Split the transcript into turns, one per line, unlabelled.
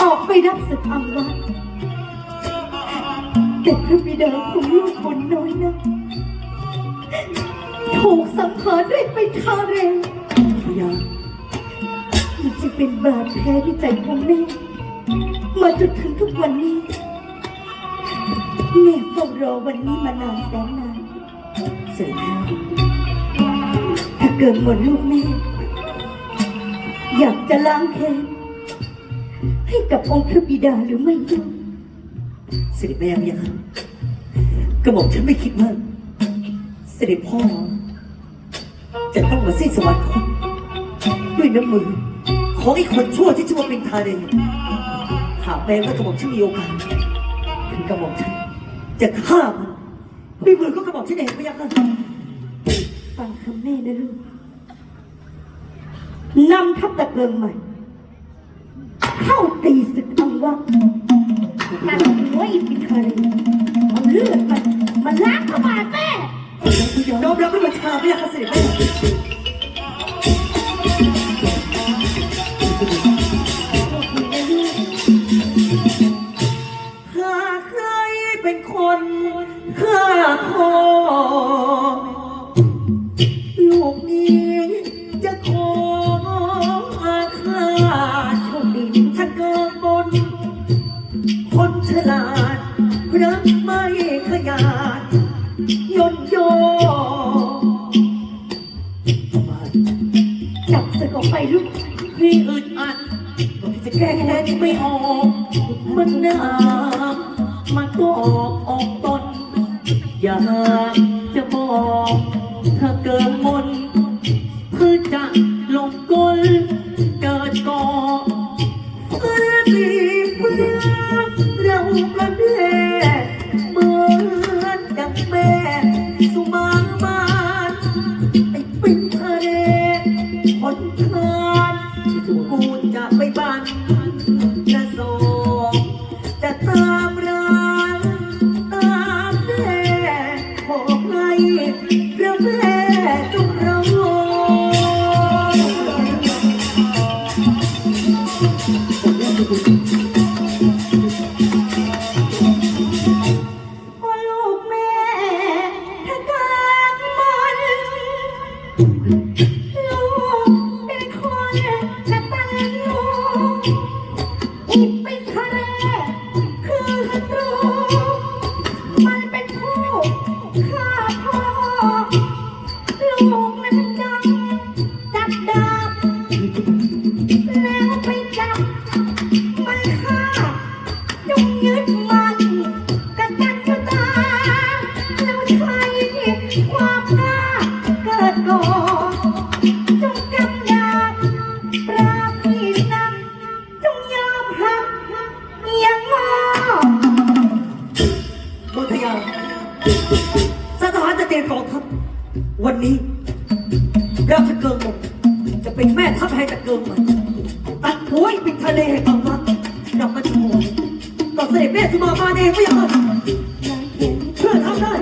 ออกไปรับศึกอังวะแต่พระบิดาของลูกคนน้อยนะถูกสังหารด้วยไปทาเรง
พยา
มันจะเป็นบาดแผลในใจของแม่มาจนถึงทุกวันนี้แม่เฝ้ารอวันนี้มานานแสนนาน
เสด็จพ่อ
ถ้าเกิดหมดลูกแม่ อยากจะล้างแค้น ให้กับองค์พระบิดาหรือไม่ลู
เสด็จแม่พยาค่ะกระหม่อมฉันไม่คิดว่าเสด็จพ่อ จะต้องมาสิ้นสวรรคตด้วยน้ำมือของไอ้คนชั่วที่ชื่อว่าเป็นทาเรนหากแม้ว่ากระหม่อมฉันมีโอกาสถึงกระหม่อมฉันจะฆ่ามันด้วยมือก็กระหม่อมฉันเองพยาค่ะ
ฟังคำแม่นะลูกนำทัพตะเกิงใหม่ เข้าตีศึกอังวะตัดหัวอีกปิคารีเอาเลือดมันมันล้างพระบาทแม่
น้อมรับด้วยบัญชาพยาค่ะเสด็จแม่หากใครเป็นคนฆ่าพ่อ คนฉลาด รักไม่ขยาดย่นโย
จับศึกออกไปลูก
พี่อึดอัดจะแก้แค้นไม่ออก มันหนามมันก็ออกออกตนอยากจะบอก ถึงกูจะไปบ้าน ทัพ วันนี้ราชเกิงหมดจะเป็นแม่ทัพให้ตะเกิงใหม่ตัดหัวอีกเป็นทะเลแห่งความรักนำมาชูต่อเสด็จแม่สุมามาเองไม่ยัง
ล้างแค้น
เพื่อทำได้
ตัวเลยลูก